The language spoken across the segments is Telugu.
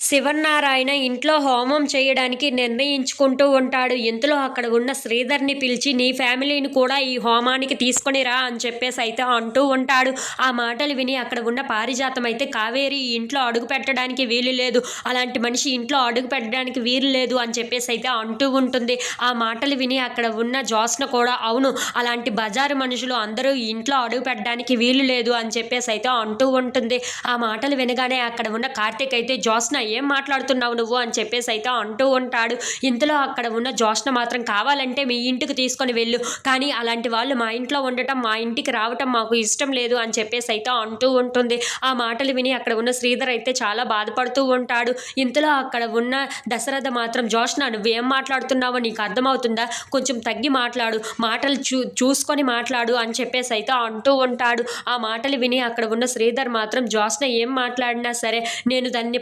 శివన్నారాయణ ఇంట్లో హోమం చేయడానికి నిర్ణయించుకుంటూ ఉంటాడు. ఇంతలో అక్కడ ఉన్న శ్రీధర్ని పిలిచి నీ ఫ్యామిలీని కూడా ఈ హోమానికి తీసుకుని రా అని చెప్పేసి అయితే అంటూ ఉంటాడు. ఆ మాటలు విని అక్కడ ఉన్న పారిజాతం అయితే కావేరి ఇంట్లో అడుగు పెట్టడానికి వీలు లేదు. అలాంటి మనిషి ఇంట్లో అడుగు పెట్టడానికి వీలు లేదు అని చెప్పేసి అయితే అంటూ ఉంటుంది. ఆ మాటలు విని అక్కడ ఉన్న జోస్న కూడా అవును అలాంటి బజారు మనుషులు అందరూ ఇంట్లో అడుగు పెట్టడానికి వీలు లేదు అని చెప్పేసి అయితే అంటూ ఉంటుంది. ఆ మాటలు వినగానే అక్కడ ఉన్న కార్తీక్ అయితే జోస్న ఏం మాట్లాడుతున్నావు నువ్వు అని చెప్పేసి అయితే అంటూ ఉంటాడు. ఇంతలో అక్కడ ఉన్న జోష్న మాత్రం కావాలంటే మీ ఇంటికి తీసుకొని వెళ్ళు. కానీ అలాంటి వాళ్ళు మా ఇంట్లో ఉండటం మా ఇంటికి రావటం మాకు ఇష్టం లేదు అని చెప్పేసి అయితే అంటూ ఉంటుంది. ఆ మాటలు విని అక్కడ ఉన్న శ్రీధర్ అయితే చాలా బాధపడుతూ ఉంటాడు. ఇంతలో అక్కడ ఉన్న దశరథ మాత్రం జోష్న నువ్వేం మాట్లాడుతున్నావో నీకు అర్థమవుతుందా? కొంచెం తగ్గి మాట్లాడు. మాటలు చూ చూసుకొని మాట్లాడు అని చెప్పేసి అయితే అంటూ ఉంటాడు. ఆ మాటలు విని అక్కడ ఉన్న శ్రీధర్ మాత్రం జోష్న ఏం మాట్లాడినా సరే నేను దాన్ని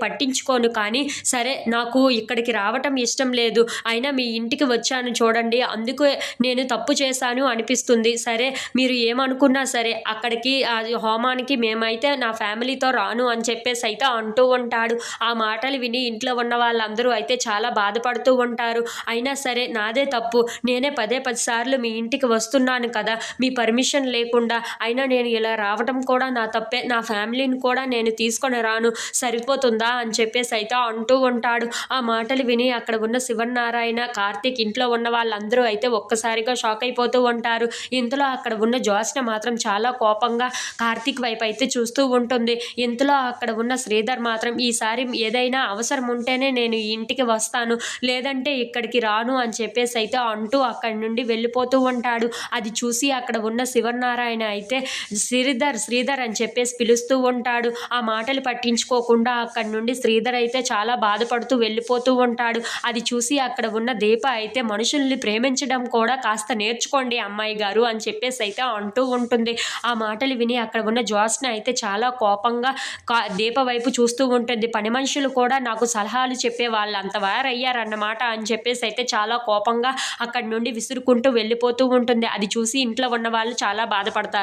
పట్టించుకోను కానీ సరే నాకు ఇక్కడికి రావటం ఇష్టం లేదు. అయినా మీ ఇంటికి వచ్చాను చూడండి అందుకే నేను తప్పు చేశాను అనిపిస్తుంది. సరే మీరు ఏమనుకున్నా సరే అక్కడికి ఆ హోమానికి మేమైతే నా ఫ్యామిలీతో రాను అని చెప్పేసి అయితే అంటూ ఉంటాడు. ఆ మాటలు విని ఇంట్లో ఉన్న వాళ్ళందరూ అయితే చాలా బాధపడుతూ ఉంటారు. అయినా సరే నాదే తప్పు. నేనే పదే పది సార్లు మీ ఇంటికి వస్తున్నాను కదా మీ పర్మిషన్ లేకుండా. అయినా నేను ఇలా రావటం కూడా నా తప్పే. నా ఫ్యామిలీని కూడా నేను తీసుకొని రాను. సరిపోతుందా అని చెప్పేసి అయితే అంటూ ఉంటాడు. ఆ మాటలు విని అక్కడ ఉన్న శివనారాయణ కార్తీక్ ఇంట్లో ఉన్న వాళ్ళందరూ అయితే ఒక్కసారిగా షాక్ అయిపోతూ ఉంటారు. ఇంతలో అక్కడ ఉన్న జ్యోత్స్న మాత్రం చాలా కోపంగా కార్తీక్ వైపు అయితే చూస్తూ ఉంటుంది. ఇంతలో అక్కడ ఉన్న శ్రీధర్ మాత్రం ఈసారి ఏదైనా అవసరం ఉంటేనే నేను ఇంటికి వస్తాను. లేదంటే ఇక్కడికి రాను అని చెప్పేసి అయితే అంటూ అక్కడి నుండి వెళ్ళిపోతూ ఉంటాడు. అది చూసి అక్కడ ఉన్న శివనారాయణ అయితే శ్రీధర్ శ్రీధర్ అని చెప్పేసి పిలుస్తూ ఉంటాడు. ఆ మాటలు పట్టించుకోకుండా అక్కడి నుండి శ్రీధర్ అయితే చాలా బాధపడుతూ వెళ్ళిపోతూ ఉంటాడు అది చూసి అక్కడ ఉన్న దీప అయితే మనుషుల్ని ప్రేమించడం కూడా కాస్త నేర్చుకోండి అమ్మాయి గారు అని చెప్పేసి అయితే అంటూ ఉంటుంది. ఆ మాటలు విని అక్కడ ఉన్న జ్యోత్స్న అయితే చాలా కోపంగా కా దీప వైపు చూస్తూ ఉంటుంది. పని మనుషులు కూడా నాకు సలహాలు చెప్పే వాళ్ళు అంత వారయ్యారన్నమాట అని చెప్పేసి అయితే చాలా కోపంగా అక్కడి నుండి విసురుకుంటూ వెళ్ళిపోతూ ఉంటుంది. అది చూసి ఇంట్లో ఉన్న వాళ్ళు చాలా బాధపడతారు.